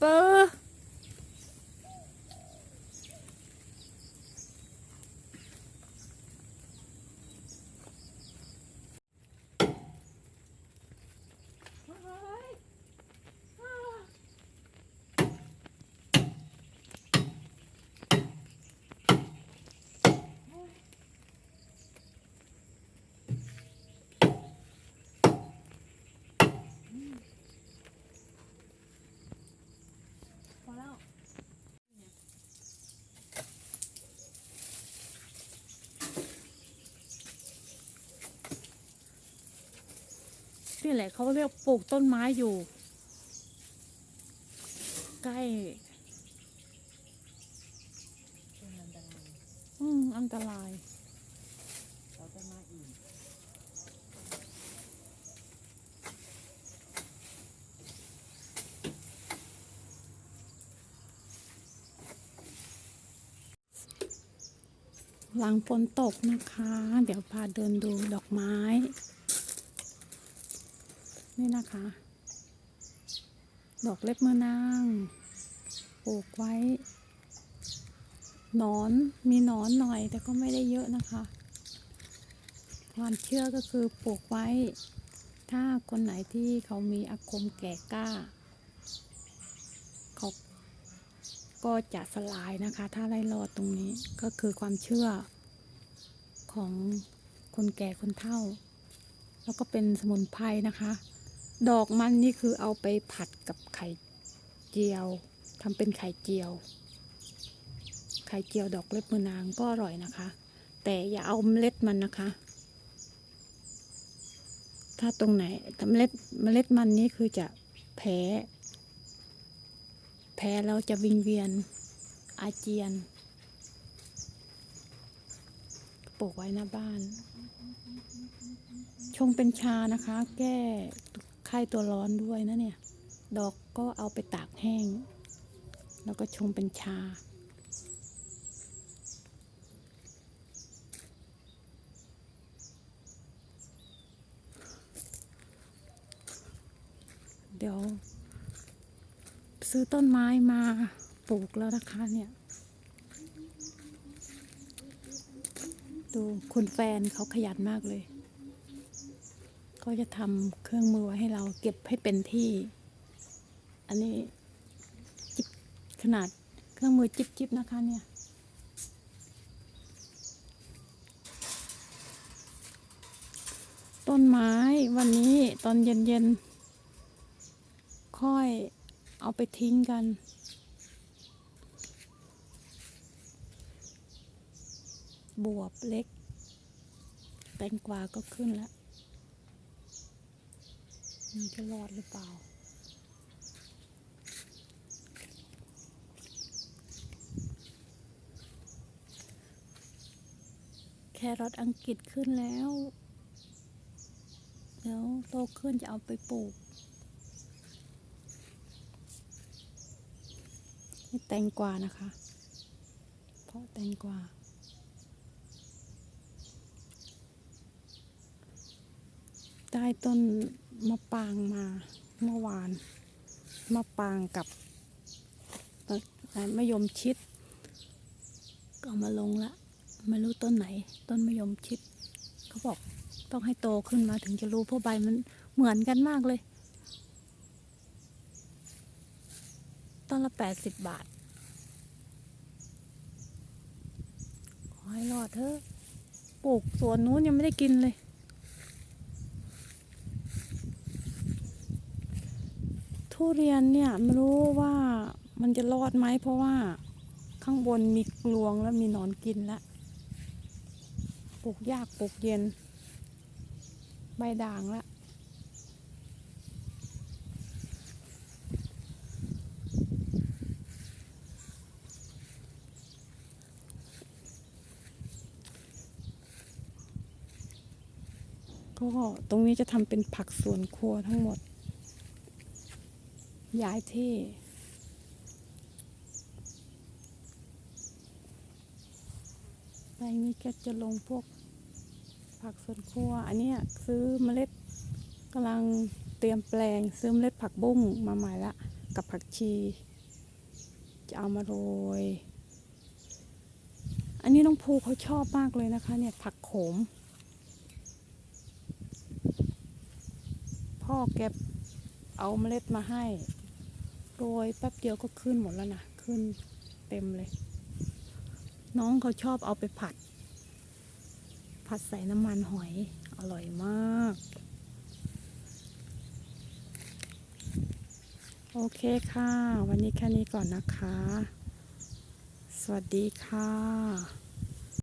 ป นี่แหละเขาเรียกปลูกต้นไม้อยู่ ใกล้เป็นอันตรายอืมอันตรายเราจะมาอีกหลังฝนตกนะคะ เดี๋ยวพาเดินดูดอกไม้ นี่นะคะ ดอกเล็บมือนางปลูกไว้นอนมีนอนหน่อยแต่ก็ไม่ได้เยอะนะคะ ความเชื่อก็คือปลูกไว้ ถ้าคนไหนที่เขามีอาคมแก่กล้า เขาก็จะสลายนะคะ ถ้าไล่รอดตรงนี้ก็คือความเชื่อของคนแก่คนเฒ่า แล้วก็เป็นสมุนไพรนะคะ ดอกมันนี่คือเอาไปผัดกับไข่เจียวทำเป็นไข่เจียว ไข่เจียวดอกเล็บมือนางก็อร่อยนะคะ แต่อย่าเอาเมล็ดมันนะคะ ถ้าตรงไหนต่เมล็ดเมล็ดมันนี่คือจะแพ้แพ้แล้วจะวิงเวียนอาเจียนปลูกไว้หน้าบ้าน ชงเป็นชานะคะ แก้ ไข้ตัวร้อนด้วยนะเนี่ย ดอกก็เอาไปตากแห้ง แล้วก็ชงเป็นชา เดี๋ยว ซื้อต้นไม้มาปลูกแล้วนะคะเนี่ย ดูคุณแฟนเขาขยันมากเลย ก็จะทำเครื่องมือไว้ให้เราเก็บให้เป็นที่ อันนี้จิบขนาดเครื่องมือจิบจิบนะคะเนี่ยต้นไม้วันนี้ตอนเย็นๆ ค่อยเอาไปทิ้งกัน บวบเล็ก แตงกวาก็ขึ้นแล้ว มันจะรอดหรือเปล่าแครอทอังกฤษขึ้นแล้ว เดี๋ยวโตขึ้นจะเอาไปปลูก นี่แตงกวานะคะ เพราะแตงกวาได้ต้น มะปางมาเมื่อวานมะปางกับมะยมชิด ก็มาลงละไม่รู้ต้นไหน ต้นมะยมชิดเขาบอกต้องให้โตขึ้นมาถึงจะรู้เพราะใบมันเหมือนกันมากเลย ต้นละแปดสิบบาท ขอให้รอดเถอะปลูกสวนนู้นยังไม่ได้กินเลย ทุเรียนเนี่ยไม่รู้ว่ามันจะรอดไหมเพราะว่าข้างบนมีกลวงแล้วมีนอนกินแล้วปลูกยากปลูกเย็น ใบด่างละก็ตรงนี้จะทำเป็นผักสวนครัวทั้งหมด ย้ายที่แปนี้ก็จะลงพวกผักสวนครัว อันนี้ซื้อเมล็ดกำลังเตรียมแปลงซื้อเมล็ดผักบุ้งมาใหม่ละ กับผักชี จะเอามาโรย อันนี้น้องภูเขาชอบมากเลยนะคะ เนี่ยผักโขม พ่อแกเอาเมล็ดมาให้ โรยแป๊บเดียวก็ขึ้นหมดแล้วนะ ขึ้นเต็มเลย น้องเขาชอบเอาไปผัด ผัดใส่น้ำมันหอย อร่อยมาก โอเคค่ะ วันนี้แค่นี้ก่อนนะคะ สวัสดีค่ะ